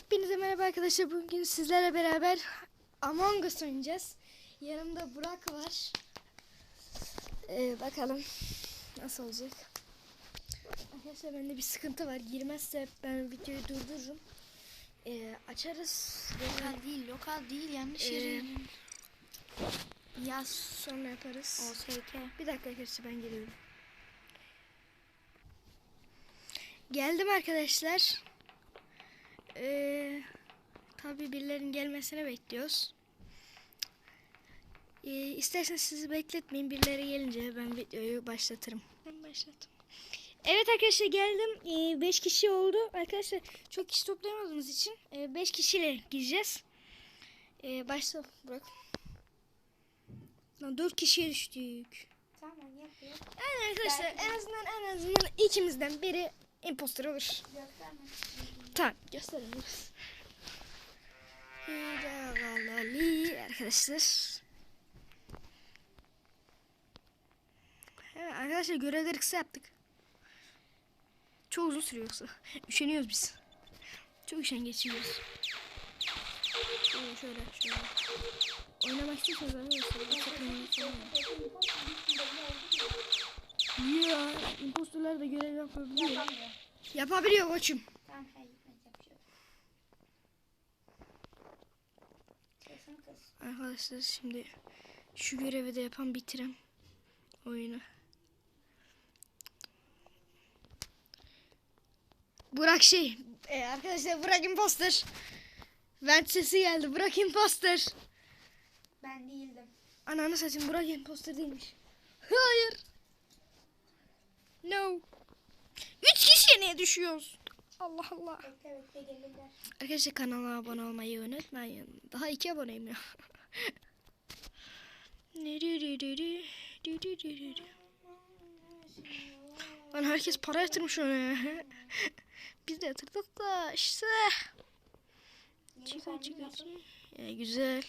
Hepinize merhaba arkadaşlar. Bugün sizlerle beraber Among Us oynayacağız. Yanımda Burak var. Ee, bakalım nasıl olacak. Arkadaşlar bende bir sıkıntı var. Girmezse ben videoyu durdururum. Ee, açarız. Lokal değil, lokal değil yanlış Ee, yere. Yaz sonra yaparız. OSK. Bir dakika arkadaşlar ben geliyorum. Geldim arkadaşlar. Ee, tabii birilerinin gelmesini bekliyoruz. Ee, isterseniz sizi bekletmeyin. Birileri gelince ben videoyu başlatırım. Ben başlattım. Evet arkadaşlar geldim. 5 kişi oldu. Arkadaşlar çok kişi toplayamadığımız için 5 kişiyle gireceğiz. Ee, başla bırak. Lan 4 kişiye düştük. Tamam yapıyor. Yani arkadaşlar Belki- en azından en azından ikimizden biri impostor olur. Gösterme. Tamam. Hilalali arkadaşlar. Evet arkadaşlar görevleri kısa yaptık. Çok uzun sürüyor yoksa. Üşeniyoruz biz. Çok üşengeç geçiyoruz. Şöyle şöyle şöyle. Oynamak istiyorsanız oynamak Ya impostorlar da görev yapabiliyor. Yapabiliyor koçum. Tamam hayır yapıyor. Arkadaşlar şimdi şu görevi de yapan bitirem oyunu. Burak şey e, arkadaşlar Burak imposter. Vent sesi geldi Burak imposter. Ben değildim. Ananı satayım Burak imposter değilmiş. Hayır. No. Üç kişiye niye düşüyoruz? Allah Allah. Bekle gelirler. Arkadaşlar kanala abone olmayı unutmayın. Daha iki aboneyim ya. Lan herkes para yatırmış ona. Biz de yatırdık da işte. Çıkar çıkar. Ya, güzel.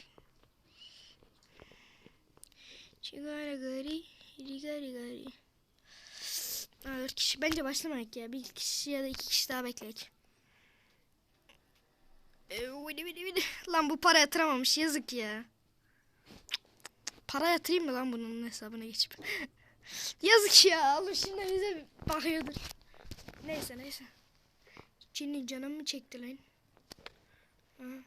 Çıkar gari. Rigari gari. Ha, dört kişi. Bence başlamayalım ya. Bir kişi ya da iki kişi daha bekleyek. Ee. Lan bu para yatıramamış. Yazık ya. Para yatırayım mı lan bunun hesabına geçip? Yazık ya. Oğlum şimdi bize bakıyordur. Neyse neyse. Çinli canım mı çekti lan?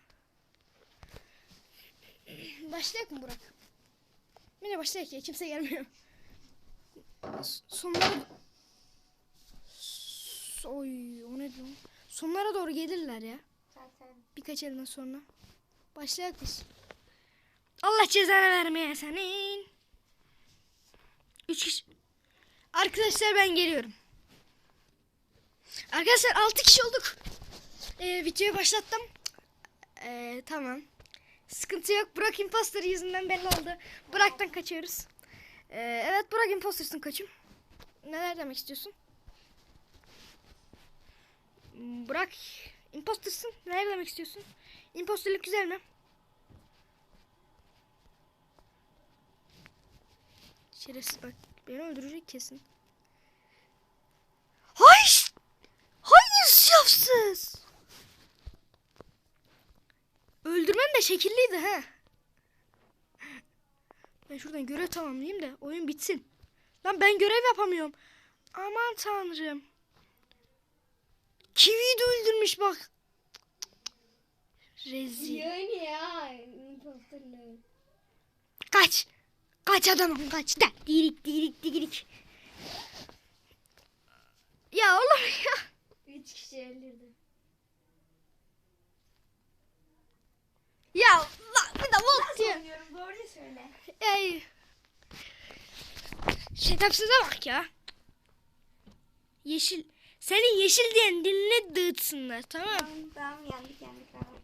Başlayak mı Burak? Yine başlayak ya. Kimse gelmiyor. S- Oy o ne diyor? Sonlara doğru gelirler ya. Zaten Birkaç elden sonra. Başlayak biz. Allah cezanı vermeye senin. Üç kişi. Arkadaşlar ben geliyorum. Arkadaşlar altı kişi olduk. Ee, videoyu başlattım. Ee, tamam. Sıkıntı yok. Burak imposter yüzünden belli oldu. Burak'tan kaçıyoruz. Ee, evet Burak impostersun koçum. Neler demek istiyorsun? Burak impostersun. Neler demek istiyorsun? Imposterlik güzel mi? Şerefsiz bak. Beni öldürecek kesin. Hayır! Hayır şafsız! Öldürmen de şekilliydi ha. Ben şuradan görev tamamlayayım da oyun bitsin. Lan ben görev yapamıyorum. Aman tanrım. Kiwi'yi de öldürmüş bak. Rezil. Yani ya. Kaç. Kaç adamım kaç. Da. Dirik dirik dirik. Ya oğlum ya. Üç kişi öldürdü. Ya lan bir de bot diyor. Doğruyu söyle. Ey. Şetapsıza bak ya. Yeşil. Senin yeşil diyen diline dağıtsınlar tamam. Tamam tamam yendik yendik tamam.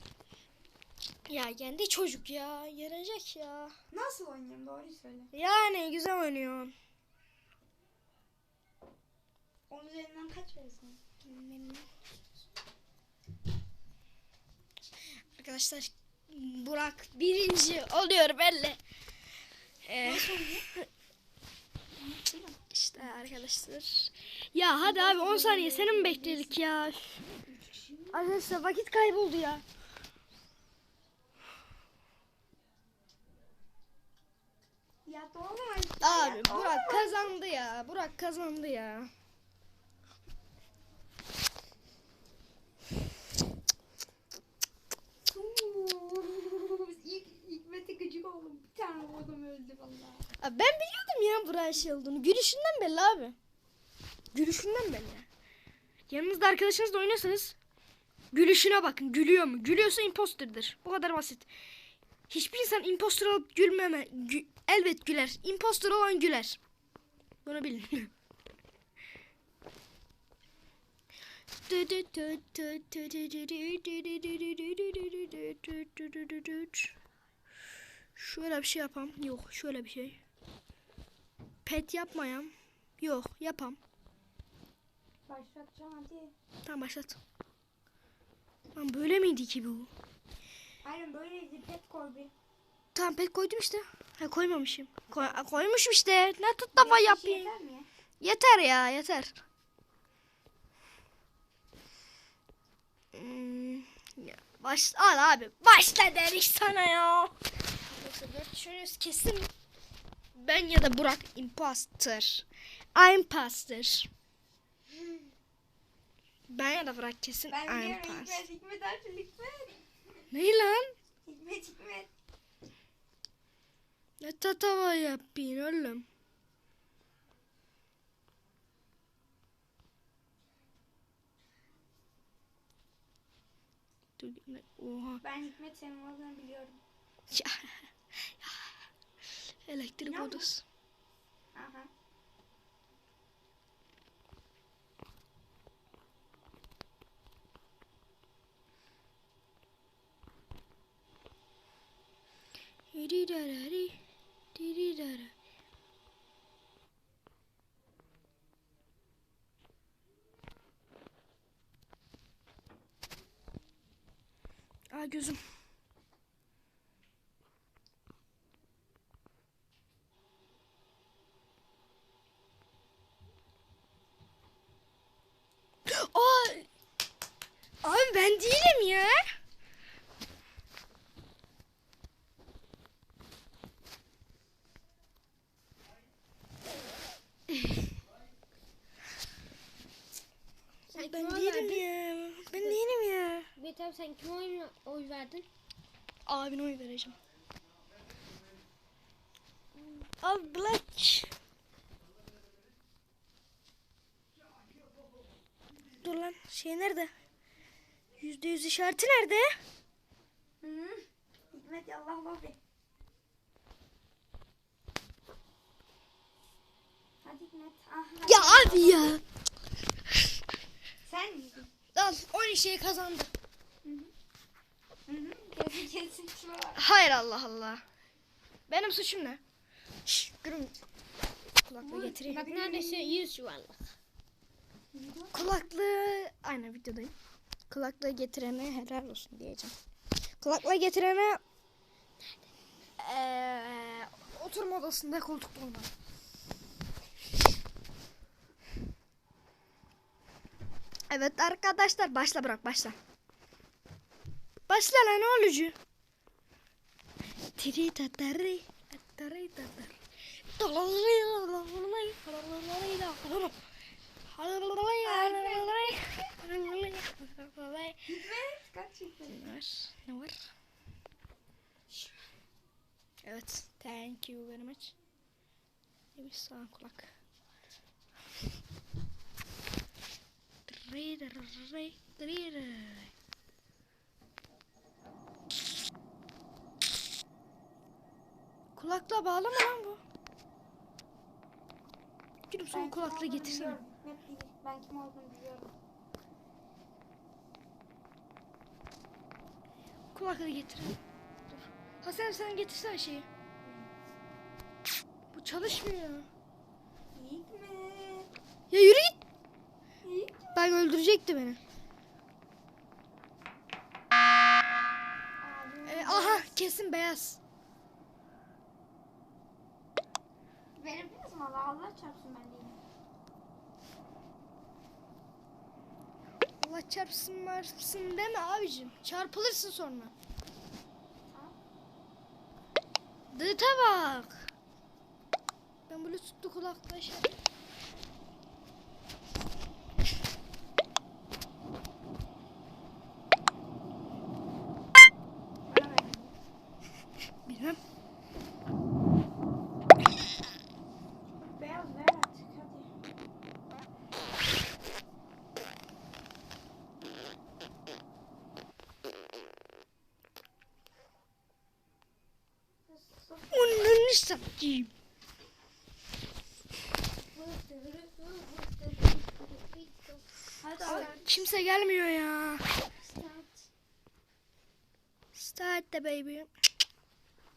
Ya kendi çocuk ya. Yenecek ya. Nasıl oynuyorum doğruyu söyle. Yani güzel oynuyor. Onun üzerinden kaç verirsin? Arkadaşlar Burak birinci oluyor belli. Ee, Nasıl oynuyor? İşte arkadaşlar Ya hadi abi 10 saniye seni mi bekledik ya? Arkadaşlar vakit kayboldu ya. Ya doğru Abi Burak kazandı ya. Burak kazandı ya. İlk, ilk Mete gıcık oldum. Bir tane adam öldü valla. Abi ben Burak'ın şey olduğunu. Gülüşünden belli abi. Gülüşünden belli. Yanınızda arkadaşınızla oynuyorsanız gülüşüne bakın. Gülüyor mu? Gülüyorsa imposterdir. Bu kadar basit. Hiçbir insan imposter olup gülmeme. gü- elbet güler. Imposter olan güler. Bunu bilin. Şöyle bir şey yapam. Yok şöyle bir şey. Pet yapmayam. Yok yapam. Başlatacağım hadi. Tamam başlat. Lan böyle miydi ki bu? Aynen böyleydi. Pet koy bir. Tamam pet koydum işte. Ha koymamışım. Koy, koymuşum işte. Ne tut da Beş yapayım. yeter mi? Yeter ya yeter. Hmm, ya baş, al abi. Başla dedik sana ya. Arkadaşlar düşünüyoruz kesin. Ben ya da Burak imposter. Imposter. Ben ya da Burak kesin Ben biliyorum imposter. Hikmet. Hikmet Hikmet. Ne lan? Hikmet Hikmet. Ne tatava yapayım oğlum? Oha. Ben Hikmet senin olduğunu biliyorum. Elektrik İnanma. odası. Aha. Dirirarari, dirirara. Aa gözüm. Aa! Abi ben değilim ya. Sen Ben kime oy değilim verdin? ya. Ben değilim abi sen kime oy, oy verdin? Abine oy vereceğim. Abi Black. Dur lan şey nerede? Yüzde yüz işareti nerede? Hı. Hikmet yallah lobi. Hadi Hikmet. Aha. Ya abi ya. Sen miydin? Al 10 şey kazandı. Kesin şuna bak. Hayır Allah Allah. Benim suçum ne? Şşş durun. Kulaklığı getireyim. Bak neredeyse 100 yuvarlak. Kulaklığı aynen videodayım. Kulaklığı getirene helal olsun diyeceğim. Kulaklığı getirene eee oturma odasında koltukta olmalı. Evet arkadaşlar başla bırak başla. Başla lan olucu? Tiri tatari tatari tatari. Ne var? Evet. Thank you very much. Bir sağ kulak. Kulakla bağlı mı lan bu? Kim kulaklığı olduğunu getirsene. Ben kim olduğunu biliyorum. Kulaklığı getirin. Dur. Hasan sen getirsene şeyi. Bu çalışmıyor. Hikmet. Ya yürü git. Ben öldürecekti beni. Ee, aha kesin beyaz. Allah çarpsın ben değilim. Allah çarpsın marpsın deme abicim. Çarpılırsın sonra. Dıta bak. Ben bluetoothlu kulaklığa şey Onun satayım. Abi. Kimse gelmiyor ya. Start the baby.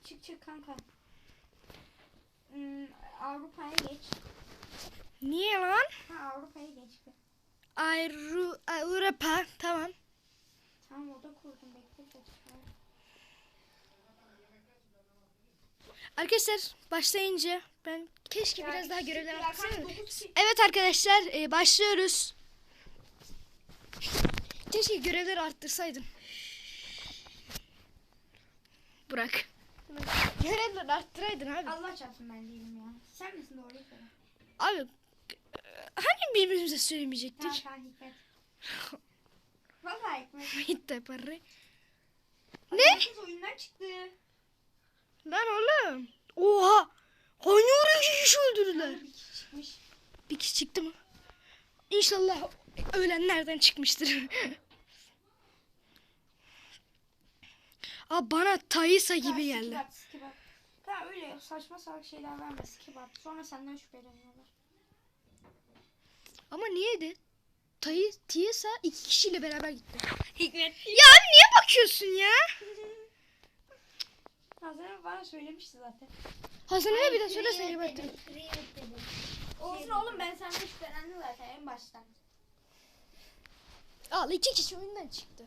Çık çık kanka. Hmm, Avrupa'ya geç. Niye lan? Ha Avrupa'ya geç. Avrupa. Tamam. Tamam oda kurdum bekle geç. Arkadaşlar başlayınca ben keşke Ya biraz daha görevler ya, yapsaydım. kanka dokuz kişi- Evet arkadaşlar e, başlıyoruz. Keşke görevleri arttırsaydım. Burak. Görevleri arttıraydın abi. Allah çarpsın ben değilim ya. Sen misin doğruyu söyle. Abi hani birbirimize söylemeyecektik? tamam Hikmet. Valla Hikmet. Bitti parayı. Ay, Ne? Oyundan çıktı. Lan oğlum. Oha. Hangi oraya kişi öldürdüler? Bir kişi çıktı mı? İnşallah ölenlerden çıkmıştır. Aa bana Tayisa gibi geldi. skip at. Tamam öyle saçma salak şeyler verme skip at. Sonra senden şüpheleniyorlar. Ama niyeydi? Tay Tayisa iki kişiyle beraber gitti. Hikmet. Ya niye bakıyorsun ya? Hazır bana söylemişti zaten. Hasan'a bir de söylesene gebertirim. Olsun oğlum ben senden şüphelendim zaten en baştan. Al iki kişi oyundan çıktı.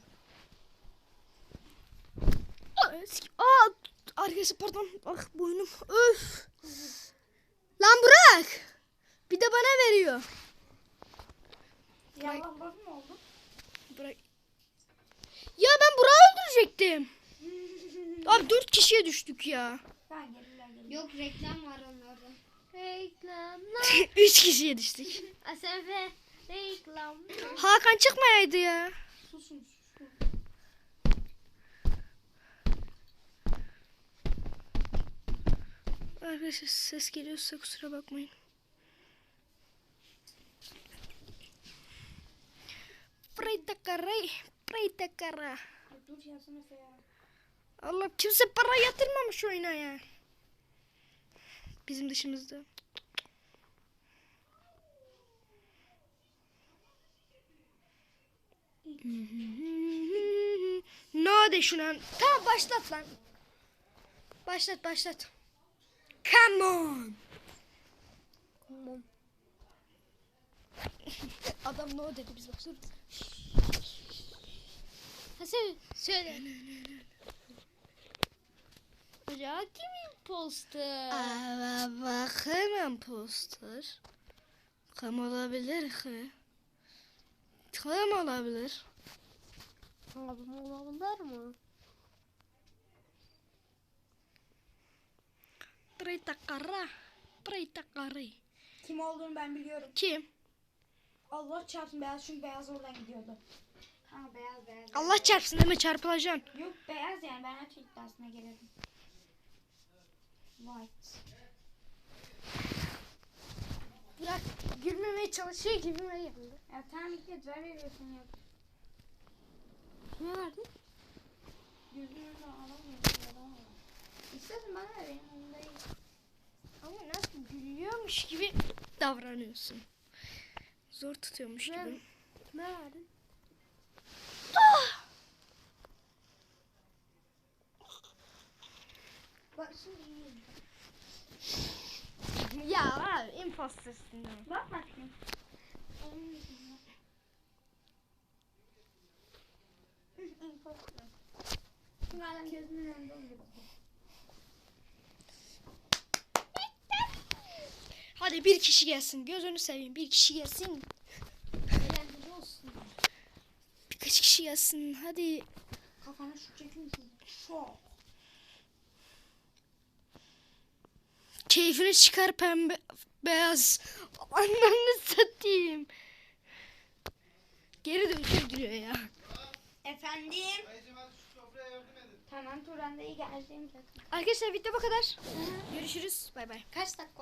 Aa, arkası pardon. Ah boynum. Öf. Lan bırak. Bir de bana veriyor. Ya Allah laf mı oldu? Bırak. Ya ben Burak'ı öldürecektim. Abi dört kişiye düştük ya. Ben gelirler gelirler. Yok reklam var onlarda. Reklamlar. Üç kişiye düştük. Asefe reklamlar. Hakan çıkmayaydı ya. Susun susun. Arkadaşlar ses geliyorsa kusura bakmayın. Preyta karay, preyta kara. Ay, Dur yazın Efe ya. Allah kimse para yatırmamış oyuna ya. Bizim dışımızda. No de şuna. Tamam başlat lan. Başlat başlat. Come on. Adam no dedi biz bakıyoruz. Asefe söyle. Ya kimin poster? Aa, bakın poster. Kam olabilir ki. Kam olabilir. Abim olabilir mi? Preyta kara. Preyta kara. Kim olduğunu ben biliyorum. Kim? Allah çarpsın beyaz çünkü beyaz oradan gidiyordu. Ha beyaz beyaz. Allah çarpsın deme çarpılacaksın. Yok beyaz yani ben aç iddiasına gelirdim. White. Bırak gülmemeye çalışıyor gibime geldi. Ya tamam Hikmet ver veriyorsun ya. Ne verdin? Güldüğünü alamıyorsun da İstersen bana ver benim değil. Ama nasıl gülüyormuş gibi davranıyorsun. Zor tutuyormuş Ne? gibi. Ne verdin? Bak şimdi iyi. Ya abi impostersın ya. Bak bakayım. Bunlardan gözümün önünde oluyor. Hadi bir kişi gelsin. Gözünü seveyim. Bir kişi gelsin. Eğlenceli olsun. Kaç kişi yazsın hadi. Kafana şu çekin misin? Şok. Keyfini çıkar pembe beyaz. Ananı satayım. Geri dönüşür diyor ya. Efendim? Dayıcım hadi şu sofraya yardım edin. Tamam Turan da iyi geldim. Arkadaşlar video bu kadar. Görüşürüz. Bay bay. Kaç dakika